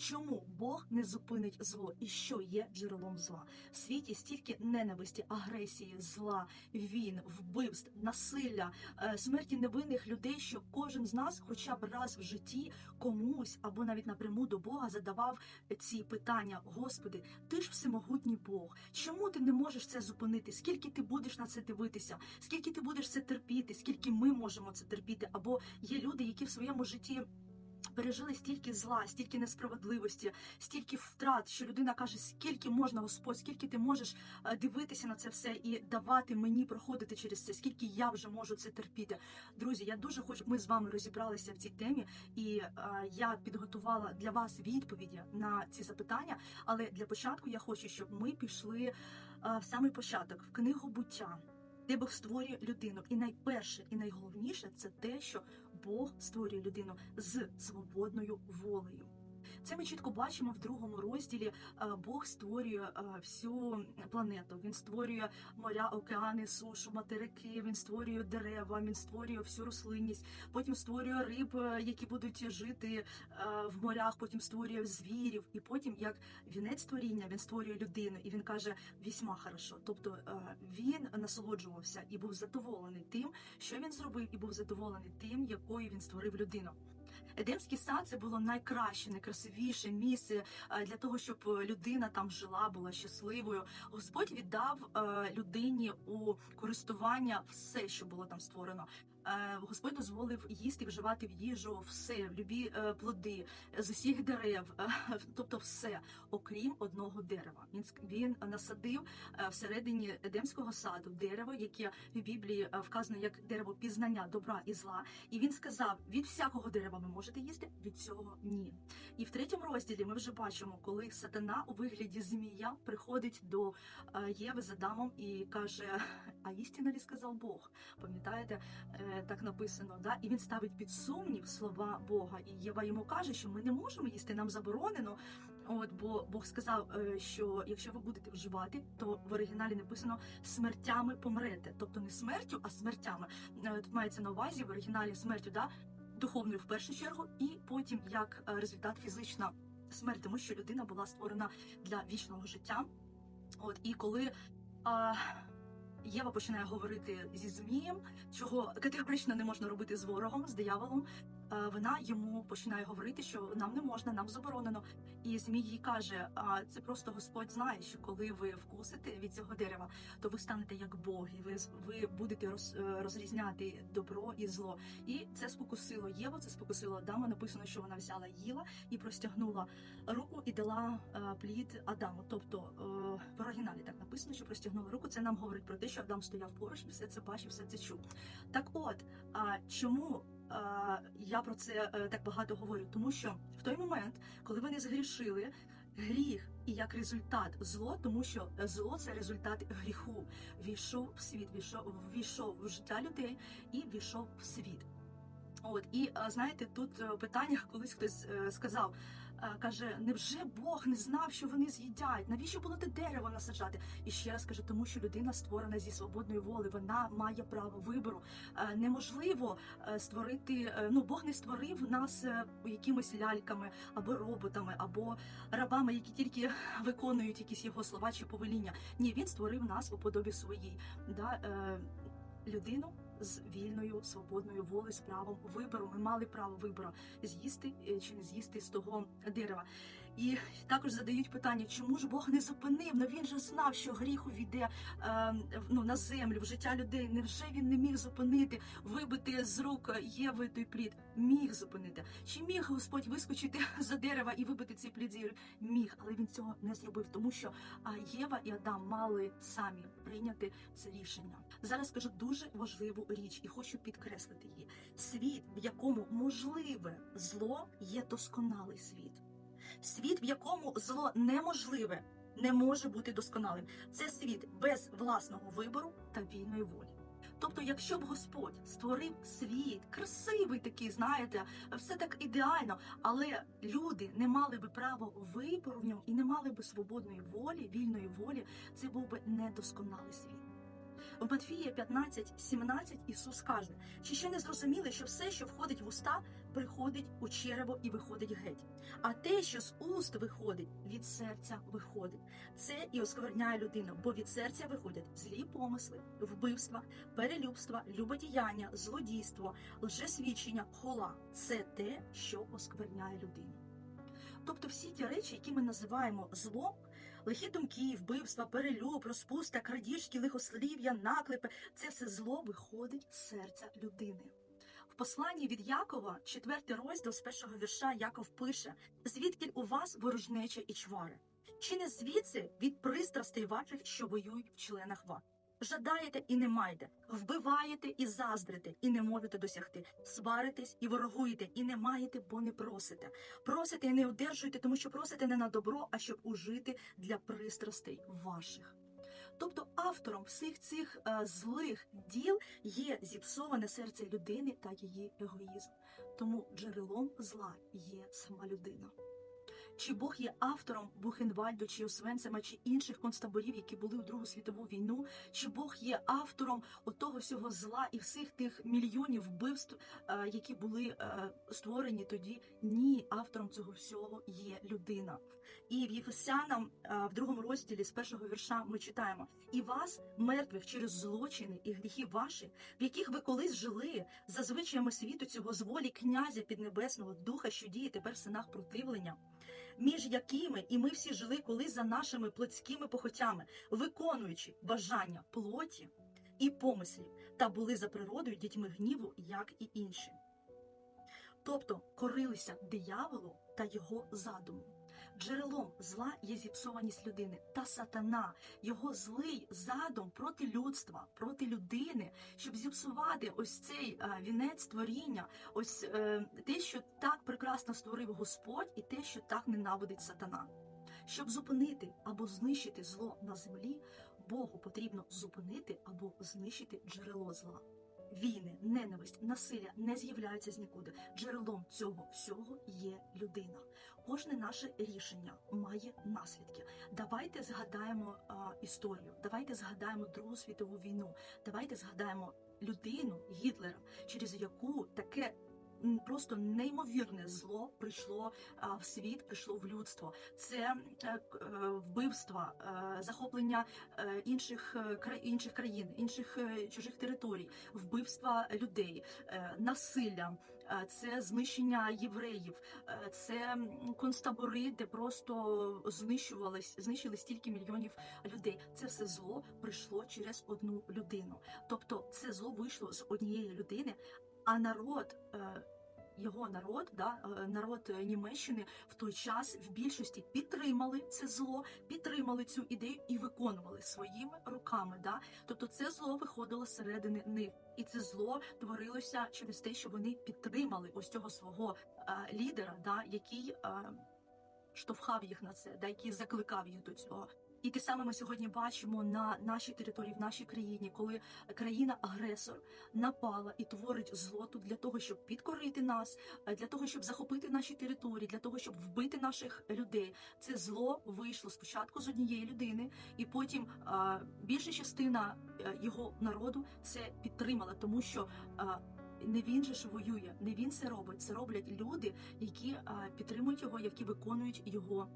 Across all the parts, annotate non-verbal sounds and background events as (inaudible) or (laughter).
Чому Бог не зупинить зло і що є джерелом зла? В світі стільки ненависті, агресії, зла, війн, вбивств, насилля, е, смерті невинних людей, що кожен з нас, хоча б раз в житті, комусь або навіть напряму до Бога задавав ці питання: Господи, ти ж всемогутній Бог. Чому ти не можеш це зупинити? Скільки ти будеш на це дивитися? Скільки ти будеш це терпіти? Скільки ми можемо це терпіти? Або є люди, які в своєму житті. Пережили стільки зла, стільки несправедливості, стільки втрат, що людина каже, скільки можна, Господь, скільки ти можеш е, дивитися на це все і давати мені проходити через це, скільки я вже можу це терпіти. Друзі, я дуже хочу, щоб ми з вами розібралися в цій темі, і е, я підготувала для вас відповіді на ці запитання. Але для початку я хочу, щоб ми пішли е, в самий початок, в книгу буття. Де Бог створює людину, і найперше, і найголовніше це те, що Бог створює людину з свободною волею. Це ми чітко бачимо в другому розділі. е, Бог створює е, всю планету. Він створює моря, океани, сушу, материки. Він створює дерева, він створює всю рослинність. Потім створює риб, е, які будуть жити в морях. Потім створює звірів. І потім, як вінець створіння, він створює людину, і він каже вісьма хорошо. Тобто він насолоджувався і був задоволений тим, що він зробив, і був задоволений тим, якою він створив людину. Едемський сад це було найкраще, найкрасивіше місце е, для того, щоб людина там жила, була щасливою. Господь віддав е, людині у користування все, що було там створено. Е, Господь дозволив їсти, вживати в їжу все, в любі е, плоди з усіх дерев, е, (laughs) тобто все, окрім одного дерева. Він він насадив всередині Едемського саду дерево, яке в Біблії вказано як дерево пізнання добра і зла. І він сказав: від всякого дерева ви можете їсти, від цього ні. І в третьому розділі ми вже бачимо, коли сатана у вигляді змія приходить до Єви з Адамом і каже: А істинно ли сказав Бог? Пам'ятаєте, так написано, да? І він ставить під сумнів слова Бога. І Єва йому каже, що ми не можемо їсти, нам заборонено. От, бо Бог сказав, е, що якщо ви будете вживати, то в оригіналі написано смертями помрете, тобто не смертю, а смертями. Е, Тут мається на увазі в оригіналі смертю, да? духовною в першу чергу, і потім як е, результат фізична смерть, тому що людина була створена для вічного життя. От і коли а, Єва починає говорити зі Змієм, чого категорично не можна робити з ворогом, з дияволом. е, Вона йому починає говорити, що нам не можна, нам заборонено. І Змій їй каже: а це просто Господь знає, що коли ви вкусите від цього дерева, то ви станете як боги. Ви ви будете роз, е, розрізняти добро і зло. І це спокусило Єву, це спокусило Адама. Написано, що вона взяла їла і простягнула руку і дала е, плід Адаму. Тобто в оригіналі написано, що простягнула руку. Це нам говорить про те, що Адам стояв поруч, все це бачив, все це чув. Так, от а чому? Я про це е, так багато говорю, тому що в той момент, коли вони згрішили, гріх і як результат зло, тому що зло це результат гріху. Війшов в світ, війшов, війшов в життя людей і війшов в світ. От і знаєте, тут е, питання, колись хтось е, сказав, каже: невже Бог не знав, що вони з'їдять? Навіщо було те дерево насаджати? І ще раз кажу, тому що людина створена зі свободної воли, вона має право вибору. Е, Неможливо е, створити. е, Ну Бог не створив нас якимись ляльками або роботами, або рабами, які тільки виконують якісь його слова чи повеління. Ні, він створив нас у подобі своїй. Да, людину з вільною свободною волею, з правом вибору. Ми мали право вибору з'їсти е, чи не з'їсти з того дерева. І також задають питання, чому ж Бог не зупинив? Ну він же знав, що гріх увійде е, ну, на землю, в життя людей. Невже він не міг зупинити, вибити з рук Єви той плід? Міг зупинити. Чи міг Господь вискочити за дерева і вибити цей плід Міг, але він цього не зробив, тому що Єва і Адам мали самі прийняти це рішення. Зараз скажу дуже важливу річ і хочу підкреслити її. Світ, в якому можливе зло, є досконалий світ. Світ, в якому зло неможливе, не може бути досконалим. Це світ без власного вибору та вільної волі. Тобто, якщо б Господь створив світ, красивий такий, знаєте, все так ідеально, але люди не мали би права вибору в ньому і не мали би свободної волі, вільної волі, це був би недосконалий світ. В Матфія 15, 17 Ісус каже, чи ще не зрозуміли, що все, що входить в уста, приходить у черево і виходить геть. А те, що з уст виходить, від серця виходить. Це і оскверняє людину, бо від серця виходять злі помисли, вбивства, перелюбства, любодіяння, злодійство, лжесвідчення, хола. Це те, що оскверняє людину. Тобто всі ті речі, які ми називаємо злом, лихі думки, вбивства, перельоб, розпуста, крадіжки, лихослів'я, наклепи це все зло виходить з серця людини. В посланні від Якова, 4 розділ з першого вірша, Яков пише: звідки у вас ворожнеча і чвари? Чи не звідси від пристрастей ваших, що воюють в членах вас? Жадаєте і не маєте, вбиваєте і заздрите, і не можете досягти, сваритесь і ворогуєте, і не маєте, бо не просите. Просите і не одержуєте, тому що просите не на добро, а щоб ужити для пристрастей ваших. Тобто автором всіх цих е, злих діл є зіпсоване серце людини та її егоїзм. Тому джерелом зла є сама людина. Чи Бог є автором Бухенвальду, чи Освенцима, чи інших концтаборів, які були у Другу світову війну? Чи Бог є автором отого всього зла і всіх тих мільйонів вбивств, е, які були е, створені тоді? Ні, автором цього всього є людина. І в Єфесянам е, в другому розділі з першого вірша ми читаємо: і вас, мертвих через злочини і гріхи ваші, в яких ви колись жили за звичаями світу цього з волі князя піднебесного духа, що діє тепер в синах противлення між якими і ми всі жили колись за нашими плотськими похотями, виконуючи бажання плоті і помислів, та були за природою дітьми гніву, як і інші. Тобто корилися дияволу та його задуму. Джерелом зла є зіпсованість людини та сатана, його злий задум проти людства, проти людини, щоб зіпсувати ось цей е, вінець творіння, ось е, те, що так прекрасно створив Господь, і те, що так ненавидить сатана. Щоб зупинити або знищити зло на землі, Богу потрібно зупинити або знищити джерело зла. Війни, ненависть, насилля не з'являються з нікуди. Джерелом цього всього є людина. Кожне наше рішення має наслідки. Давайте згадаємо а, історію. Давайте згадаємо Другу світову війну. Давайте згадаємо людину Гітлера, через яку таке. Просто неймовірне зло прийшло в світ, прийшло в людство. Це е, е, вбивства, е, захоплення інших інших країн, інших чужих територій, вбивства людей, насилля, це знищення євреїв, це концтабори, де просто знищувались, знищили стільки мільйонів людей. Це все зло прийшло через одну людину. Тобто, це зло вийшло з однієї людини, а народ. е, Його народ, да, е, народ Німеччини в той час в більшості підтримали це зло, підтримали цю ідею і виконували своїми руками. Да? Тобто це зло виходило зсередини них, і це зло творилося через те, що вони підтримали ось цього свого е, лідера, да, який е, штовхав їх на це, да, який закликав їх до цього. І те саме ми сьогодні бачимо на нашій території, в нашій країні, коли країна-агресор напала і творить зло тут для того, щоб підкорити нас, е, для того, щоб захопити наші території, для того, щоб вбити наших людей. Це зло вийшло спочатку з однієї людини, і потім е, більша частина е, його народу це підтримала, тому що. е, не він же ж воює, не він це робить. Це роблять люди, які е, підтримують його, які виконують його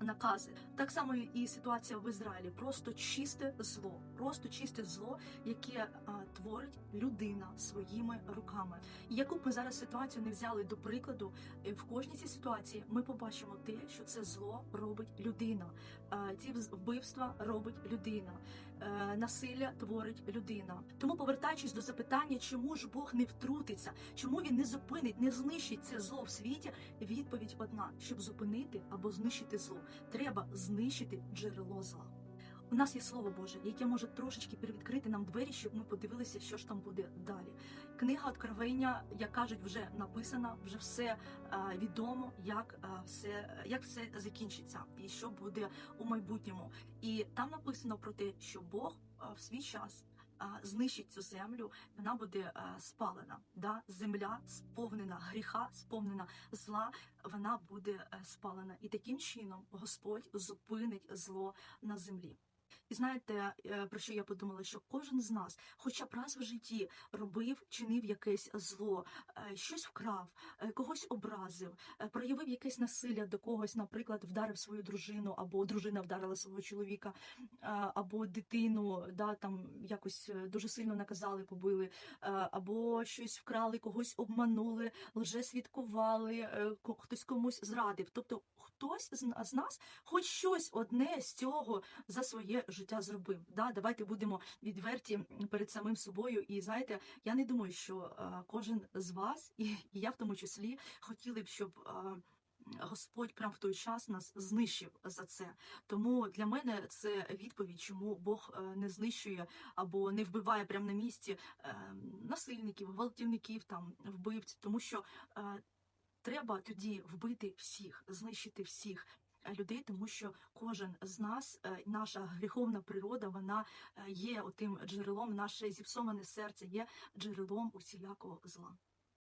накази. Так само і ситуація в Ізраїлі. Просто чисте зло, просто чисте зло, яке а, творить людина своїми руками. І яку б ми зараз ситуацію не взяли до прикладу, е, в кожній цій ситуації ми побачимо те, що це зло робить людина. а, Ці вбивства робить людина, Е, насилля творить людина. Тому, повертаючись до запитання, чому ж Бог не втрутиться, чому він не зупинить, не знищить це зло в світі, відповідь одна: щоб зупинити або знищити зло, треба знищити джерело зла. У нас є слово Боже, яке може трошечки привідкрити нам двері, щоб ми подивилися, що ж там буде далі. Книга Откровення, як кажуть, вже написана, вже все е, відомо, як е, все як все закінчиться і що буде у майбутньому. І там написано про те, що Бог е, в свій час. Знищить цю землю, вона буде спалена. Да? Земля сповнена гріха, сповнена зла, вона буде спалена. І таким чином Господь зупинить зло на землі. І знаєте, е, про що я подумала? Що кожен з нас, хоча б раз в житті, робив, чинив якесь зло, е, щось вкрав, е, когось образив, проявив якесь насилля до когось, наприклад, вдарив свою дружину, або дружина вдарила свого чоловіка, або дитину, да, там якось дуже сильно наказали, побили, або щось вкрали, когось обманули, лжесвідкували, е, ко- хтось комусь зрадив. Тобто хтось з нас хоч щось одне з цього за своє життя зробив. Да, давайте будемо відверті перед самим собою. І знаєте, я не думаю, що е, кожен з вас, і, я в тому числі, хотіли б, щоб. е, Господь прямо в той час нас знищив за це. Тому для мене це відповідь, чому Бог е, не знищує або не вбиває прямо на місці насильників, гвалтівників, там вбивць, тому що треба тоді вбити всіх, знищити всіх. Людей, тому що кожен з нас, е, наша гріховна природа, вона е, є отим джерелом, наше зіпсоване серце є джерелом усілякого зла.